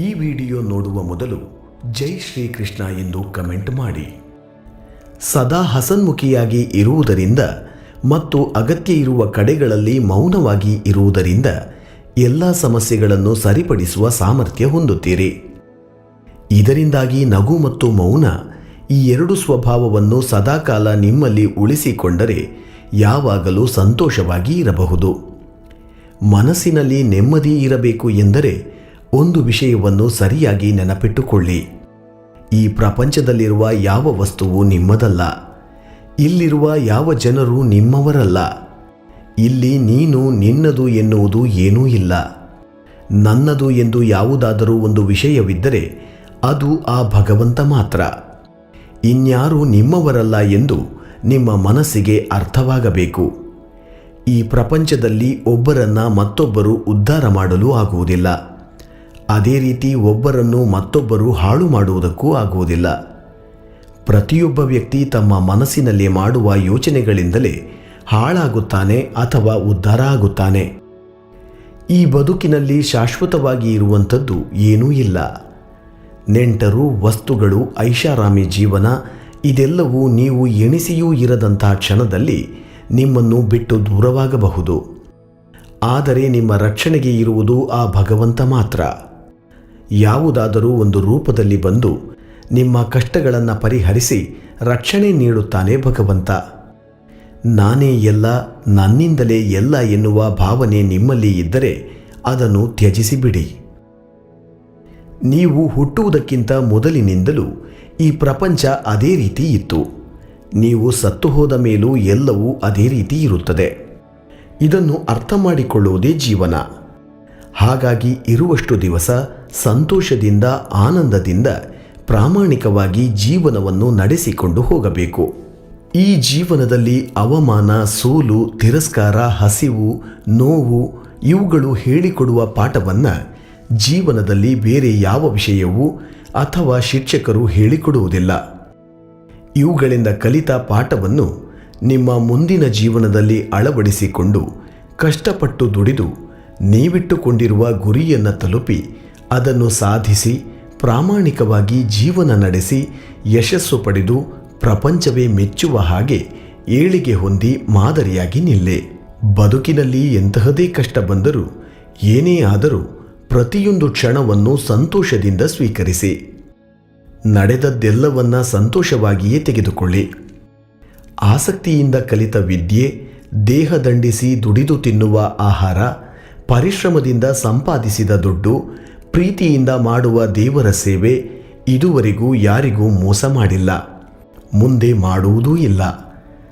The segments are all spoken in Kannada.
ಈ ವಿಡಿಯೋ ನೋಡುವ ಮೊದಲು ಜೈ ಶ್ರೀಕೃಷ್ಣ ಎಂದು ಕಮೆಂಟ್ ಮಾಡಿ. ಸದಾ ಹಸನ್ಮುಖಿಯಾಗಿ ಇರುವುದರಿಂದ ಮತ್ತು ಅಗತ್ಯ ಇರುವ ಕಡೆಗಳಲ್ಲಿ ಮೌನವಾಗಿ ಇರುವುದರಿಂದ ಎಲ್ಲ ಸಮಸ್ಯೆಗಳನ್ನು ಸರಿಪಡಿಸುವ ಸಾಮರ್ಥ್ಯ ಹೊಂದುತ್ತೀರಿ. ಇದರಿಂದಾಗಿ ನಗು ಮತ್ತು ಮೌನ ಈ ಎರಡು ಸ್ವಭಾವವನ್ನು ಸದಾಕಾಲ ನಿಮ್ಮಲ್ಲಿ ಉಳಿಸಿಕೊಂಡರೆ ಯಾವಾಗಲೂ ಸಂತೋಷವಾಗಿ ಇರಬಹುದು. ಮನಸ್ಸಿನಲ್ಲಿ ನೆಮ್ಮದಿ ಇರಬೇಕು ಎಂದರೆ ಒಂದು ವಿಷಯವನ್ನು ಸರಿಯಾಗಿ ನೆನಪಿಟ್ಟುಕೊಳ್ಳಿ. ಈ ಪ್ರಪಂಚದಲ್ಲಿರುವ ಯಾವ ವಸ್ತುವು ನಿಮ್ಮದಲ್ಲ. ಇಲ್ಲಿರುವ ಯಾವ ಜನರು ನಿಮ್ಮವರಲ್ಲ. ಇಲ್ಲಿ ನೀನು ನಿನ್ನದು ಎನ್ನುವುದು ಏನೂ ಇಲ್ಲ. ನನ್ನದು ಎಂದು ಯಾವುದಾದರೂ ಒಂದು ವಿಷಯವಿದ್ದರೆ ಅದು ಆ ಭಗವಂತ ಮಾತ್ರ. ಇನ್ಯಾರೂ ನಿಮ್ಮವರಲ್ಲ ಎಂದು ನಿಮ್ಮ ಮನಸ್ಸಿಗೆ ಅರ್ಥವಾಗಬೇಕು. ಈ ಪ್ರಪಂಚದಲ್ಲಿ ಒಬ್ಬರನ್ನ ಮತ್ತೊಬ್ಬರು ಉದ್ಧಾರ ಮಾಡಲು ಆಗುವುದಿಲ್ಲ. ಅದೇ ರೀತಿ ಒಬ್ಬರನ್ನು ಮತ್ತೊಬ್ಬರು ಹಾಳು ಮಾಡುವುದಕ್ಕೂ ಆಗುವುದಿಲ್ಲ. ಪ್ರತಿಯೊಬ್ಬ ವ್ಯಕ್ತಿ ತಮ್ಮ ಮನಸ್ಸಿನಲ್ಲಿ ಮಾಡುವ ಯೋಚನೆಗಳಿಂದಲೇ ಹಾಳಾಗುತ್ತಾನೆ ಅಥವಾ ಉದ್ಧಾರ ಆಗುತ್ತಾನೆ. ಈ ಬದುಕಿನಲ್ಲಿ ಶಾಶ್ವತವಾಗಿ ಇರುವಂಥದ್ದು ಏನೂ ಇಲ್ಲ. ನೆಂಟರು, ವಸ್ತುಗಳು, ಐಷಾರಾಮಿ ಜೀವನ, ಇದೆಲ್ಲವೂ ನೀವು ಎಣಿಸಿಯೂ ಇರದಂತಹ ಕ್ಷಣದಲ್ಲಿ ನಿಮ್ಮನ್ನು ಬಿಟ್ಟು ದೂರವಾಗಬಹುದು. ಆದರೆ ನಿಮ್ಮ ರಕ್ಷಣೆಗೆ ಇರುವುದು ಆ ಭಗವಂತ ಮಾತ್ರ. ಯಾವುದಾದರೂ ಒಂದು ರೂಪದಲ್ಲಿ ಬಂದು ನಿಮ್ಮ ಕಷ್ಟಗಳನ್ನು ಪರಿಹರಿಸಿ ರಕ್ಷಣೆ ನೀಡುತ್ತಾನೆ ಭಗವಂತ. ನಾನೇ ಎಲ್ಲ, ನನ್ನಿಂದಲೇ ಎಲ್ಲ ಎನ್ನುವ ಭಾವನೆ ನಿಮ್ಮಲ್ಲಿ ಇದ್ದರೆ ಅದನ್ನು ತ್ಯಜಿಸಿಬಿಡಿ. ನೀವು ಹುಟ್ಟುವುದಕ್ಕಿಂತ ಮೊದಲಿನಿಂದಲೂ ಈ ಪ್ರಪಂಚ ಅದೇ ರೀತಿ ಇತ್ತು. ನೀವು ಸತ್ತು ಹೋದ ಮೇಲೂ ಎಲ್ಲವೂ ಅದೇ ರೀತಿ ಇರುತ್ತದೆ. ಇದನ್ನು ಅರ್ಥ ಮಾಡಿಕೊಳ್ಳುವುದೇ ಜೀವನ. ಹಾಗಾಗಿ ಇರುವಷ್ಟು ದಿವಸ ಸಂತೋಷದಿಂದ, ಆನಂದದಿಂದ ಪ್ರಾಮಾಣಿಕವಾಗಿ ಜೀವನವನ್ನು ನಡೆಸಿಕೊಂಡು ಹೋಗಬೇಕು. ಈ ಜೀವನದಲ್ಲಿ ಅವಮಾನ, ಸೋಲು, ತಿರಸ್ಕಾರ, ಹಸಿವು, ನೋವು ಇವುಗಳು ಹೇಳಿಕೊಡುವ ಪಾಠವನ್ನು ಜೀವನದಲ್ಲಿ ಬೇರೆ ಯಾವ ವಿಷಯವೂ ಅಥವಾ ಶಿಕ್ಷಕರು ಹೇಳಿಕೊಡುವುದಿಲ್ಲ. ಇವುಗಳಿಂದ ಕಲಿತ ಪಾಠವನ್ನು ನಿಮ್ಮ ಮುಂದಿನ ಜೀವನದಲ್ಲಿ ಅಳವಡಿಸಿಕೊಂಡು ಕಷ್ಟಪಟ್ಟು ದುಡಿದು, ನೀವಿಟ್ಟುಕೊಂಡಿರುವ ಗುರಿಯನ್ನು ತಲುಪಿ ಅದನ್ನು ಸಾಧಿಸಿ, ಪ್ರಾಮಾಣಿಕವಾಗಿ ಜೀವನ ನಡೆಸಿ, ಯಶಸ್ಸು ಪಡೆದು ಪ್ರಪಂಚವೇ ಮೆಚ್ಚುವ ಹಾಗೆ ಏಳಿಗೆ ಹೊಂದಿ ಮಾದರಿಯಾಗಿ ನಿಲ್ಲೆ. ಬದುಕಿನಲ್ಲಿ ಎಂತಹದೇ ಕಷ್ಟ ಬಂದರೂ ಏನೇ ಆದರೂ ಪ್ರತಿಯೊಂದು ಕ್ಷಣವನ್ನು ಸಂತೋಷದಿಂದ ಸ್ವೀಕರಿಸಿ. ನಡೆದದ್ದೆಲ್ಲವನ್ನ ಸಂತೋಷವಾಗಿಯೇ ತೆಗೆದುಕೊಳ್ಳಿ. ಆಸಕ್ತಿಯಿಂದ ಕಲಿತ ವಿದ್ಯೆ, ದೇಹ ದಂಡಿಸಿ ದುಡಿದು ತಿನ್ನುವ ಆಹಾರ, ಪರಿಶ್ರಮದಿಂದ ಸಂಪಾದಿಸಿದ ದುಡ್ಡು ಪ್ರೀತಿಯಿಂದ ಮಾಡುವ ದೇವರ ಸೇವೆ ಇದುವರೆಗೂ ಯಾರಿಗೂ ಮೋಸ ಮಾಡಿಲ್ಲ. ಮುಂದೆ ಮಾಡುವುದೂ ಇಲ್ಲ.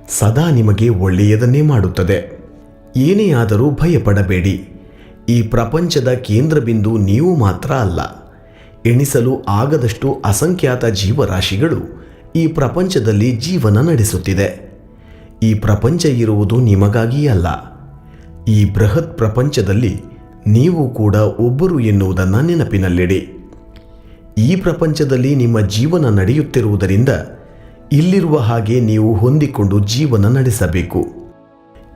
ಸದಾ ನಿಮಗೆ ಒಳ್ಳೆಯದನ್ನೇ ಮಾಡುತ್ತದೆ. ಏನೇ ಆದರೂ ಭಯಪಡಬೇಡಿ. ಈ ಪ್ರಪಂಚದ ಕೇಂದ್ರಬಿಂದು ನೀವು ಮಾತ್ರ ಅಲ್ಲ. ಎಣಿಸಲು ಆಗದಷ್ಟು ಅಸಂಖ್ಯಾತ ಜೀವರಾಶಿಗಳು ಈ ಪ್ರಪಂಚದಲ್ಲಿ ಜೀವನ ನಡೆಸುತ್ತಿದೆ. ಈ ಪ್ರಪಂಚ ಇರುವುದು ನಿಮಗಾಗಿಯೇ ಅಲ್ಲ ಈ ಬೃಹತ್ ಪ್ರಪಂಚದಲ್ಲಿ ನೀವು ಕೂಡ ಒಬ್ಬರು ಎನ್ನುವುದನ್ನು ನೆನಪಿನಲ್ಲಿಡಿ. ಈ ಪ್ರಪಂಚದಲ್ಲಿ ನಿಮ್ಮ ಜೀವನ ನಡೆಯುತ್ತಿರುವುದರಿಂದ ಇಲ್ಲಿರುವ ಹಾಗೆ ನೀವು ಹೊಂದಿಕೊಂಡು ಜೀವನ ನಡೆಸಬೇಕು.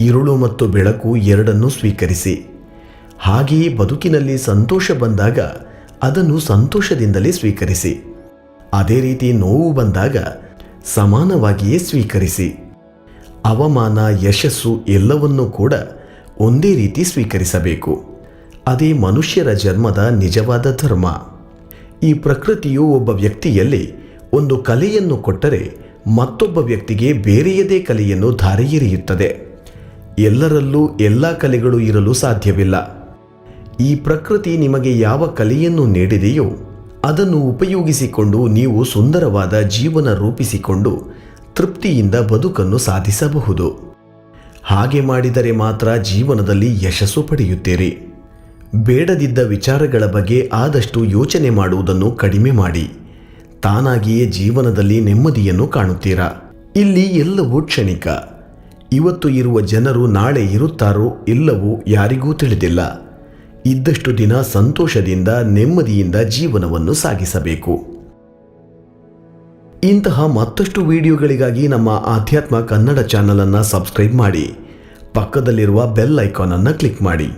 ಇರುಳು ಮತ್ತು ಬೆಳಕು ಎರಡನ್ನೂ ಸ್ವೀಕರಿಸಿ. ಹಾಗೆಯೇ ಬದುಕಿನಲ್ಲಿ ಸಂತೋಷ ಬಂದಾಗ ಅದನ್ನು ಸಂತೋಷದಿಂದಲೇ ಸ್ವೀಕರಿಸಿ. ಅದೇ ರೀತಿ ನೋವು ಬಂದಾಗ ಸಮಾನವಾಗಿಯೇ ಸ್ವೀಕರಿಸಿ. ಅವಮಾನ, ಯಶಸ್ಸು ಎಲ್ಲವನ್ನೂ ಕೂಡ ಒಂದೇ ರೀತಿ ಸ್ವೀಕರಿಸಬೇಕು. ಅದೇ ಮನುಷ್ಯರ ಜನ್ಮದ ನಿಜವಾದ ಧರ್ಮ. ಈ ಪ್ರಕೃತಿಯು ಒಬ್ಬ ವ್ಯಕ್ತಿಯಲ್ಲಿ ಒಂದು ಕಲೆಯನ್ನು ಕೊಟ್ಟರೆ ಮತ್ತೊಬ್ಬ ವ್ಯಕ್ತಿಗೆ ಬೇರೆಯದೇ ಕಲೆಯನ್ನು ಧಾರೆ ಎರೆಯುತ್ತದೆ. ಎಲ್ಲರಲ್ಲೂ ಎಲ್ಲ ಕಲೆಗಳು ಇರಲು ಸಾಧ್ಯವಿಲ್ಲ. ಈ ಪ್ರಕೃತಿ ನಿಮಗೆ ಯಾವ ಕಲೆಯನ್ನು ನೀಡಿದೆಯೋ ಅದನ್ನು ಉಪಯೋಗಿಸಿಕೊಂಡು ನೀವು ಸುಂದರವಾದ ಜೀವನ ರೂಪಿಸಿಕೊಂಡು ತೃಪ್ತಿಯಿಂದ ಬದುಕನ್ನು ಸಾಧಿಸಬಹುದು. ಹಾಗೆ ಮಾಡಿದರೆ ಮಾತ್ರ ಜೀವನದಲ್ಲಿ ಯಶಸ್ಸು ಪಡೆಯುತ್ತೀರಿ. ಬೇಡದಿದ್ದ ವಿಚಾರಗಳ ಬಗ್ಗೆ ಆದಷ್ಟು ಯೋಚನೆ ಮಾಡುವುದನ್ನು ಕಡಿಮೆ ಮಾಡಿ. ತಾನಾಗಿಯೇ ಜೀವನದಲ್ಲಿ ನೆಮ್ಮದಿಯನ್ನು ಕಾಣುತ್ತೀರಾ? ಇಲ್ಲಿ ಎಲ್ಲವೂ ಕ್ಷಣಿಕ. ಇವತ್ತು ಇರುವ ಜನರು ನಾಳೆ ಇರುತ್ತಾರೋ ಇಲ್ಲವೋ ಯಾರಿಗೂ ತಿಳಿದಿಲ್ಲ. ಇದ್ದಷ್ಟು ದಿನ ಸಂತೋಷದಿಂದ, ನೆಮ್ಮದಿಯಿಂದ ಜೀವನವನ್ನು ಸಾಗಿಸಬೇಕು. ಇಂತಹ ಮತ್ತಷ್ಟು ವಿಡಿಯೋಗಳಿಗಾಗಿ ನಮ್ಮ ಆಧ್ಯಾತ್ಮ ಕನ್ನಡ ಚಾನಲನ್ನು ಸಬ್ಸ್ಕ್ರೈಬ್ ಮಾಡಿ. ಪಕ್ಕದಲ್ಲಿರುವ ಬೆಲ್ ಐಕಾನನ್ನು ಕ್ಲಿಕ್ ಮಾಡಿ.